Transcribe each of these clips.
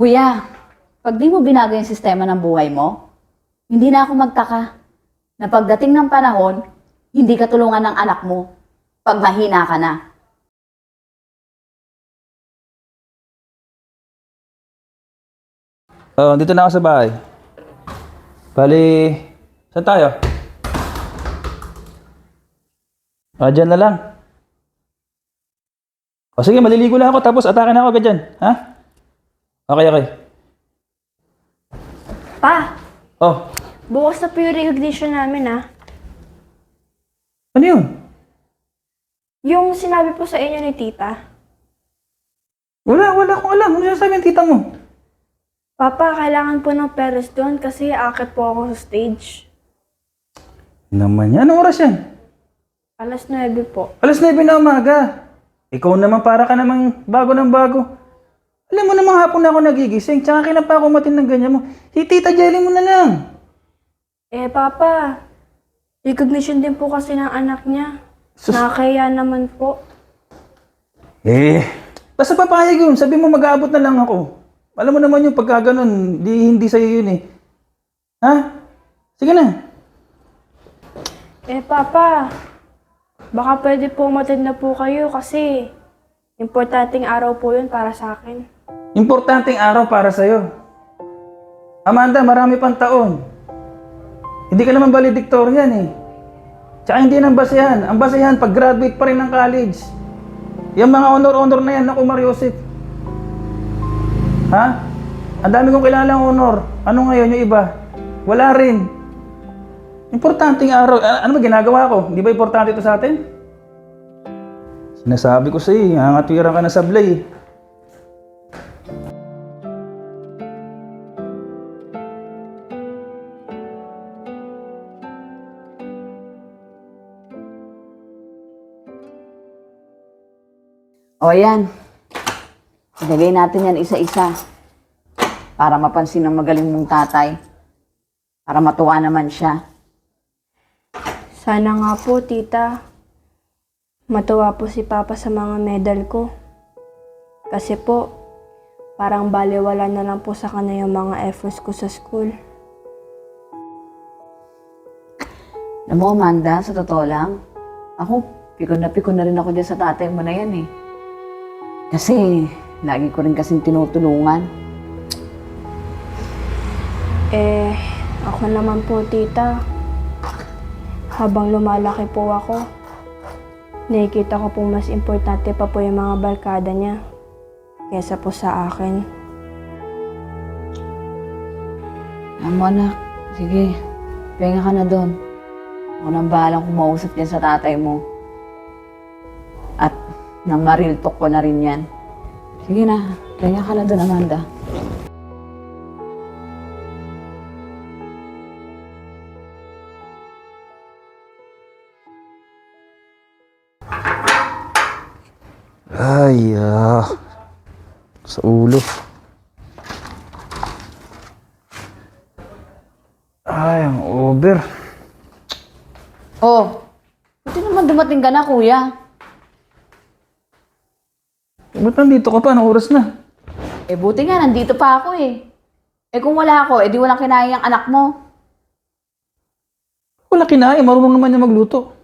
Kuya, pag di mo binago yung sistema ng buhay mo, hindi na ako magtaka na pagdating ng panahon, hindi ka tulungan ng anak mo pag mahina ka na. Oh, dito na ako sa bahay. Bali, saan tayo? Ah, dyan na lang. O sige, maliligo lang ako tapos atake na ako agad dyan. Ha? Okay, okay. Pa, Oh, bukas na po yung recognition namin ah. ano yun? Yung sinabi po sa inyo ni tita. Wala, wala akong alam. Ano sasabi ng tita mo? Papa, kailangan po ng Paris doon kasi akit po ako sa stage. Naman yan. Anong oras yan? Alas 9 po. Alas 9 na umaga. Ikaw naman para ka namang bago ng bago. Alam mo namang hapon na ako nagigising. Tsaka kailan pa ako matin ng ganyan mo. Si Tita Jelly mo na lang. Eh, Papa, recognition din po kasi ng anak niya. Sus. Nakakaya naman po. Eh, basta papayag yun. Sabi mo mag-aabot na lang ako. Alam mo naman yung pagka ganun, di, hindi sa'yo yun eh. Ha? Sige na. Eh, Papa, baka pwede po matid na po kayo kasi importanteng araw po yun para sa akin. Importanteng araw para sa'yo. Amanda, marami pang taon. Hindi ka naman valedictorian eh. Tsaka hindi ng basehan. Ang basehan, pag-graduate pa rin ng college. Yung mga honor-honor na yan, naku Mariosip. Ha? Ang dami kong kilalang honor. Ano ngayon yung iba? Wala rin. Importanteng araw. Ano ba ginagawa ko? Hindi ba importante ito sa atin? Sinasabi ko sa iyo, hangatwiran ka na sablay. eh. O yan, ilagay natin yan isa-isa para mapansin ng magaling mong tatay. Para matuwa naman siya. Sana nga po, tita. Matuwa po si Papa sa mga medal ko. Kasi po, parang baliwala na lang po sa kanya yung mga efforts ko sa school. Alam mo, Amanda, sa totoo lang, ako, pikon na pikon na rin ako dyan sa tatay mo na yan eh. Kasi, lagi ko rin kasing tinutulungan. Eh, ako naman po, tita. Habang lumalaki po ako, nakikita ko po mas importante pa po yung mga barkada niya kesa po sa akin. Alam mo, anak, sige, pahinga ka na doon. Ako nang bahalang kumausap yan sa tatay mo. Nang maril talk ko na rin yan. Sige na, pahinga ka na doon, Amanda. Ay, ah. Sa ulo. Ay, ang over. Oh, buti naman dumating ka na, kuya. Ba't nandito ka pa? Anong oras na? Eh, buti nga, nandito pa ako eh. Eh, kung wala ako, eh, di walang kinaya ang anak mo. Wala kinain. Marunong naman niya magluto.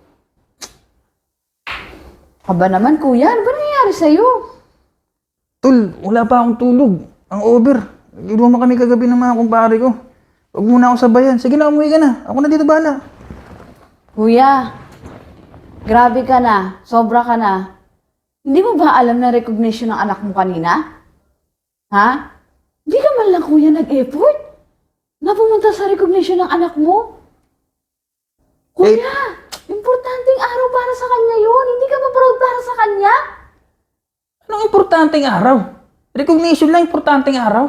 Aba naman, kuya, ano ba nangyayari sa'yo? Tul, wala pa akong tulog. Ang over. Inuman kami kagabi ng mga kumpare ko. Huwag muna ako sabayan. Sige na, umuwi ka na. Ako na dito bahala. Kuya, grabe ka na. Sobra ka na. Hindi mo ba alam na recognition ng anak mo kanina? Ha? Hindi ka man lang kuya nag-effort? Na pumunta sa recognition ng anak mo? Kuya, importanteng araw para sa kanya yun. Hindi ka ba proud para sa kanya? Anong importanteng araw? Recognition lang, importanteng araw.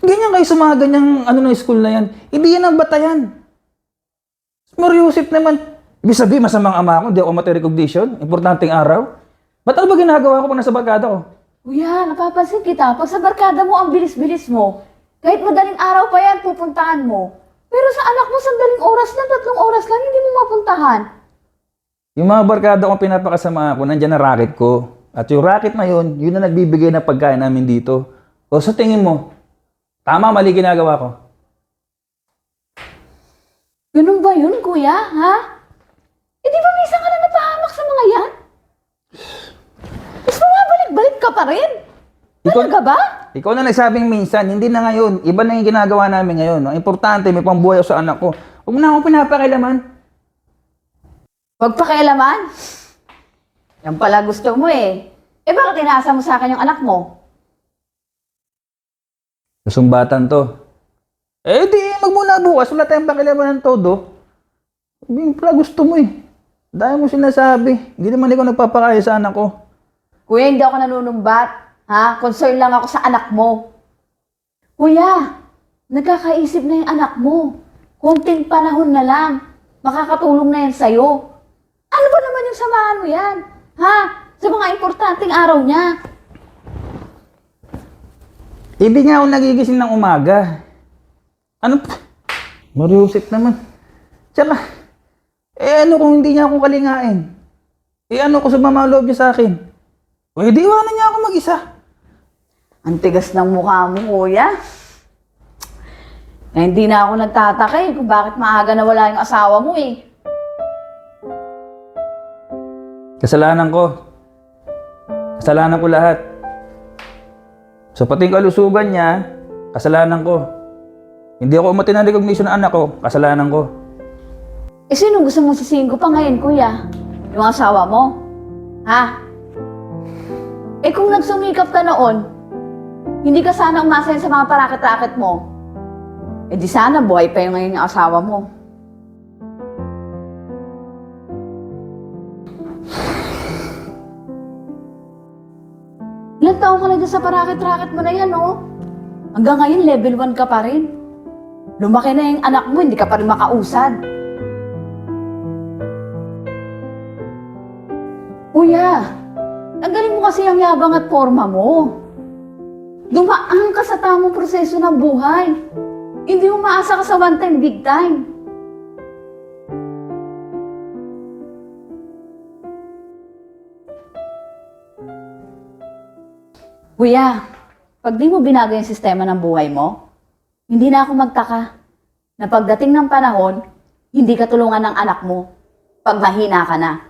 Ganyan kayo sa mga ganyang ano ng school na yan. Hindi yan ang batayan. Mariusip naman. Ibig sabihin, masamang ama ako, hindi ako mati-recognition. Importanteng araw. Ba't ano ba ginagawa ko pag nasa barkada ko? Kuya, napapansin kita. Pag sa barkada mo, ang bilis-bilis mo. Kahit madaling araw pa yan, pupuntahan mo. Pero sa anak mo, sandaling oras lang, tatlong oras lang, hindi mo mapuntahan. Yung mga barkada kong pinapakasama ko, nandyan na racket ko. At yung racket na yun, yun na nagbibigay ng pagkain namin dito. O sa tingin mo, tama mali ginagawa ko. Ganun ba yun, kuya? Ha? Eh, di ba minsan ka na napahamak sa mga yan? Mas bumabalik-balik ka pa rin? Ikaw- Talaga ba? Ikaw na nagsabing minsan, hindi na ngayon. Iba na yung ginagawa namin ngayon. Ang importante, may pambuhay sa anak ko. Huwag mo na akong pinapakilaman. Huwag pakialaman. Yan pala gusto mo eh. Eh, bakit inaasa mo sa akin yung anak mo? Kasumbatan to. Eh di, magmuna bukas. Wala tayong pakilaman ng todo. Sabihin pala gusto mo eh. Dahil mo sinasabi. Hindi naman ikaw nagpapakaya sa anak ko. Kuya, hindi ako nanunumbat. Ha? Concern lang ako sa anak mo. Kuya, nagkakaisip na yung anak mo. Konting panahon na lang. Makakatulong na yan sa'yo. Ano ba naman yung samahan mo yan? Ha? Sa mga importanteng araw niya. Hindi nga ako nagigising ng umaga. Ano? Mariusip naman. Tsaka, eh ano kung hindi niya ako kalingain? Eh ano kung sa loob niya sa akin? O eh, di iwanan niya ako mag-isa. Ang tigas ng mukha mo, kuya. Eh, hindi na ako nagtataka eh kung bakit maaga na wala yung asawa mo eh. Kasalanan ko. Kasalanan ko lahat. Sa pating kalusugan niya, kasalanan ko. Hindi ako umati ng recognition ng anak ko, kasalanan ko. Eh, sino gusto mong sisihin ko pa ngayon, kuya? Yung asawa mo? Ha? Eh, kung nagsumikap ka noon, hindi ka sana umasayin sa mga parakit-rakit mo. Eh, di sana buhay pa yung ngayon yung asawa mo. Ilang taon ka na sa parakit-rakit mo na yan, oh? Hanggang ngayon, level 1 ka pa rin. Lumaki na yung anak mo, hindi ka pa rin makausad. Kuya, tanggalin mo kasi ang yabang at forma mo. Dumaan ka sa tamang proseso ng buhay. Hindi umaasa ka sa one time, big time. Kuya, pag di mo binago yung sistema ng buhay mo, hindi na ako magtaka na pagdating ng panahon, hindi ka tulungan ng anak mo pag mahina ka na.